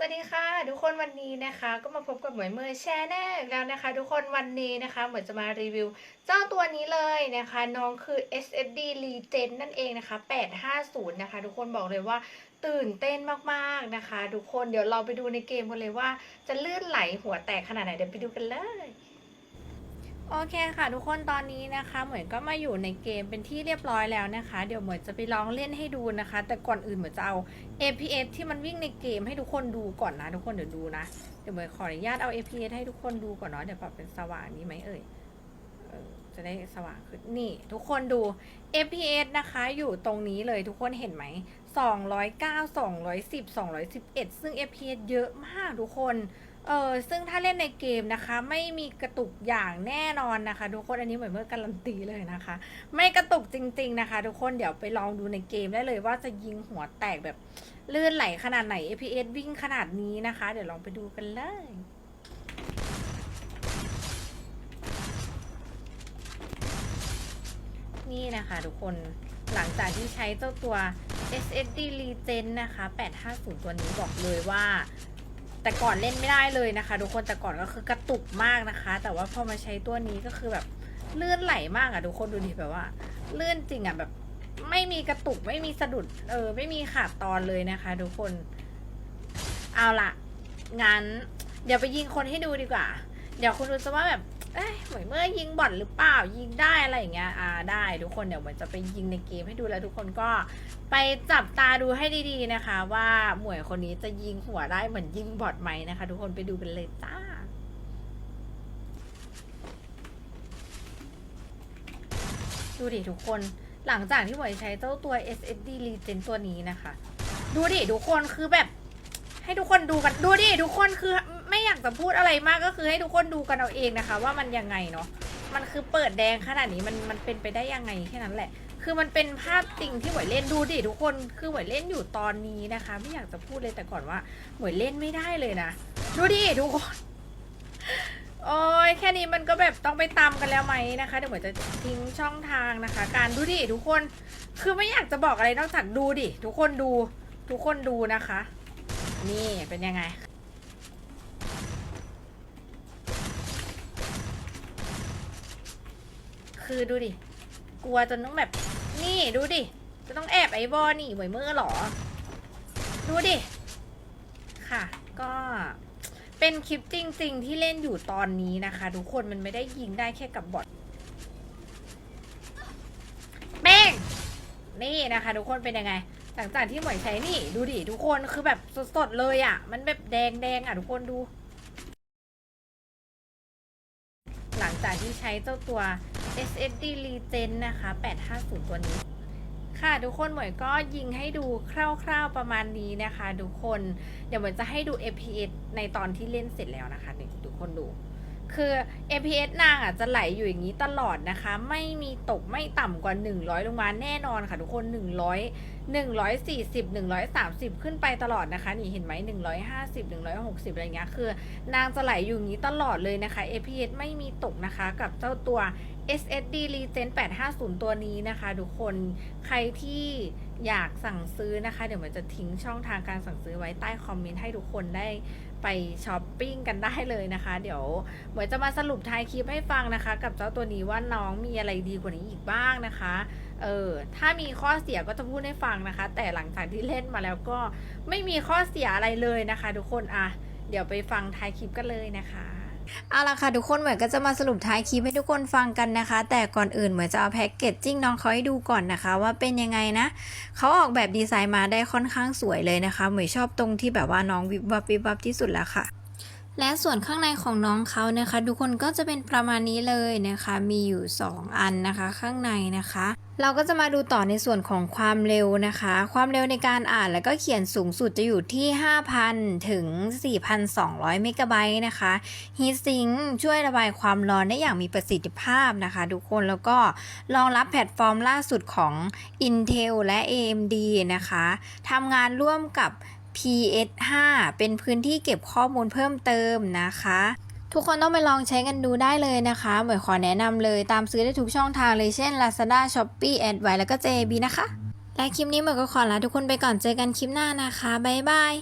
สวัสดีค่ะ ทุกคนวันนี้นะคะ ก็มาพบกับหมวยเมย์แชร์แน่แล้วนะคะ ทุกคนวันนี้นะคะเหมือนจะมารีวิว เจ้าตัวนี้เลยนะคะ น้องคือ SSD Regen นั่นเองนะคะ 850 นะคะ ทุกคนบอกเลยว่าตื่นเต้นมากๆนะคะ ทุกคนเดี๋ยวเราไปดูในเกมกันเลยว่า จะลื่นไหลหัวแตกขนาดไหนเดี๋ยวไปดูกันเลย โอเคค่ะ ทุกคนตอนนี้นะคะเหมือนก็มาอยู่ในเกมเป็นที่เรียบร้อยแล้วนะคะ เดี๋ยวเหมือนจะไปลองเล่นให้ดูนะคะ แต่ก่อนอื่นเหมือนจะเอา APS ที่มันวิ่งในเกมให้ทุกคนดูก่อนนะทุกคนเดี๋ยวดูนะเดี๋ยวเหมือนขออนุญาตเอา APS ให้ทุกคนดูก่อนเนาะเดี๋ยวปรับเป็นสว่างนี้ไหมเอ่ยจะได้สว่างขึ้นนี่ ทุกคนดู APS นะคะอยู่ตรงนี้เลยทุกคนเห็นไหม 209 210 211 ซึ่ง APS เยอะมากทุกคน เออซึ่งถ้าเล่นในเกมนะคะ ไม่มีกระตุกอย่างแน่นอนนะคะ ทุกคนอันนี้เหมือนเมื่อการันตีเลยนะคะ ไม่กระตุกจริง ๆนะคะ ทุกคนเดี๋ยวไปลองดูในเกมได้เลยว่าจะยิงหัวแตกแบบลื่นไหลขนาดไหน APS วิ่งขนาดนี้นะคะ เดี๋ยวลองไปดูกันเลยนี่นะคะทุกคนหลังจากที่ใช้เจ้าตัว SSD Legend นะคะ 850 ตัวนี้บอกเลยว่า แต่ก่อนเล่นไม่ได้เลยนะคะ ทุกคนแต่ก่อนก็คือกระตุกมากนะคะ แต่ว่าพอมาใช้ตัวนี้ก็คือแบบเลื่อนไหลมากอะทุกคนดูดิแบบว่าเลื่อนจริงอะแบบไม่มีกระตุกไม่มีสะดุดเออไม่มีขาดตอนเลยนะคะ ทุกคน เอาละงั้น เดี๋ยวไปยิงคนให้ดูดีกว่า เดี๋ยวคุณดูจะว่าแบบเอ้ยเหมือนเมื่อยิงบอนหรือเปล่ายิงได้อะไรอย่างเงี้ยอ่าได้ทุกคนเดี๋ยวเหมือนจะไปยิงในเกมให้ดูแล้วทุกคนก็ไปจับตาดูให้ดีๆนะคะ ว่าหมวยคนนี้จะยิงหัวได้เหมือนยิงบอทไหมนะคะ ทุกคนไปดูกันเลยจ้าดูดิทุกคนหลังจากที่หมวยใช้เจ้าตัว SSD Legend ตัวนี้นะคะ ดูดิทุกคนคือแบบ ให้ทุกคนดูกันดูดิทุกคนคือากจะพูดอะไรมากก็คือให้ทุกคนดูกันเอาเองนะคะ ว่ามันยังไงเนาะมันคือเปิดแดงขนาดนี้มันมันเป็นไปได้ยังไงแค่นั้นแหละ คือมันเป็นภาพจริงที่หวยเล่นดูดิทุกคนคือหวยเล่นอยู่ตอนนี้นะคะ ไม่อยากจะพูดเลยแต่ก่อนว่าหวยเล่นไม่ได้เลยนะดูดิทุกคนโอ้ยแค่นี้มันก็แบบต้องไปตามกันแล้วไหมนะคะเดี๋ยวหมวยจะทิ้งช่องทางนะคะ การดูดิทุกคนคือไม่อยากจะบอกอะไรนอกจากดูดิทุกคนดูทุกคนดูนะคะ นี่เป็นยังไง คือดูดิ กลัวจนต้องแบบ นี่ดูดิ จะต้องแอบไอ้บอนี่หมยเมื่อหรอ ดูดิ ค่ะ ก็เป็นคลิปจริง ๆ ที่เล่นอยู่ตอนนี้นะคะ ทุกคนมันไม่ได้ยิงได้แค่กับบอทเป้งนี่นะคะ ทุกคนเป็นยังไงหลังจากที่หมวยใช้นี่ ดูดิ ทุกคนคือแบบสดๆเลยอะ่ะ มันแบบแดงแดงๆอะ ทุกคนดู จากที่ใช้เจ้าตัว SSD Regen นะคะ 850 ตัวนี้ ค่ะทุกคนหมวยก็ยิงให้ดูคร่าวๆประมาณนี้นะคะทุกคน เดี๋ยวหมวยจะให้ดู FPS ในตอนที่เล่นเสร็จแล้วนะคะนี่ทุกคนดู คือ FPS นางอะจะไหลอยู่อย่างนี้ตลอดนะคะ ไม่มีตกไม่ต่ำกว่า 100 ลงมาแน่นอนค่ะทุกคน 100 140 130 ขึ้นไปตลอดนะคะ นี่เห็นไหม150 160 อะไรเงี้ยคือ นางจะไหลอยู่อย่างนี้ตลอดเลยนะคะ FPS ไม่มีตกนะคะกับเจ้าตัว SSD Legend 850 ตัวนี้นะคะทุกคนใครที่อยากสั่งซื้อนะคะ เดี๋ยวมันจะทิ้งช่องทางการสั่งซื้อไว้ใต้คอมเมนต์ให้ทุกคนได้ไปช้อปปิ้งกันได้เลยนะคะ เดี๋ยวเหมือนจะมาสรุปท้ายคลิปให้ฟังนะคะ กับเจ้าตัวนี้ว่าน้องมีอะไรดีกว่านี้อีกบ้างนะคะเออถ้ามีข้อเสียก็จะพูดให้ฟังนะคะ แต่หลังจากที่เล่นมาแล้วก็ไม่มีข้อเสียอะไรเลยนะคะ ทุกคนอะเดี๋ยวไปฟังท้ายคลิปกันเลยนะคะ เอาละค่ะทุกคนเหมือนก็จะมาสรุปท้ายคลิปให้ทุกคนฟังกันนะคะ แต่ก่อนอื่นเหมือนจะเอาแพ็กเกจจิ้งน้องเขาให้ดูก่อนนะคะ ว่าเป็นยังไงนะเขาออกแบบดีไซน์มาได้ค่อนข้างสวยเลยนะคะ เหมยชอบตรงที่แบบว่าน้องวิบวับวิบวับที่สุดแล้วค่ะและส่วนข้างในของน้องเขานะคะ ทุกคนก็จะเป็นประมาณนี้เลยนะคะ มีอยู่ 2 อันนะคะ ข้างในนะคะ เราก็จะมาดูต่อในส่วนของความเร็วนะคะ ความเร็วในการอ่านแล้วก็เขียนสูงสุดจะอยู่ที่ 5,000 ถึง 4,200 เมกะไบต์นะคะ Heat Sink ช่วยระบายความร้อนได้อย่างมีประสิทธิภาพนะคะ ทุกคนแล้วก็รองรับแพลตฟอร์มล่าสุดของ Intel และ AMD นะคะทำงานร่วมกับ PS5 เป็นพื้นที่เก็บข้อมูลเพิ่มเติมนะคะ ทุกคนต้องไปลองใช้กันดูได้เลยนะคะเหมยขอแนะนำเลยตามซื้อได้ทุกช่องทางเลยเช่น Lazada, Shopee, a d w i แล้วก็ JB นะคะ และคลิปนี้เหมยก็ขอลาทุกคนไปก่อนเจอกันคลิปหน้านะคะ บ๊ายบาย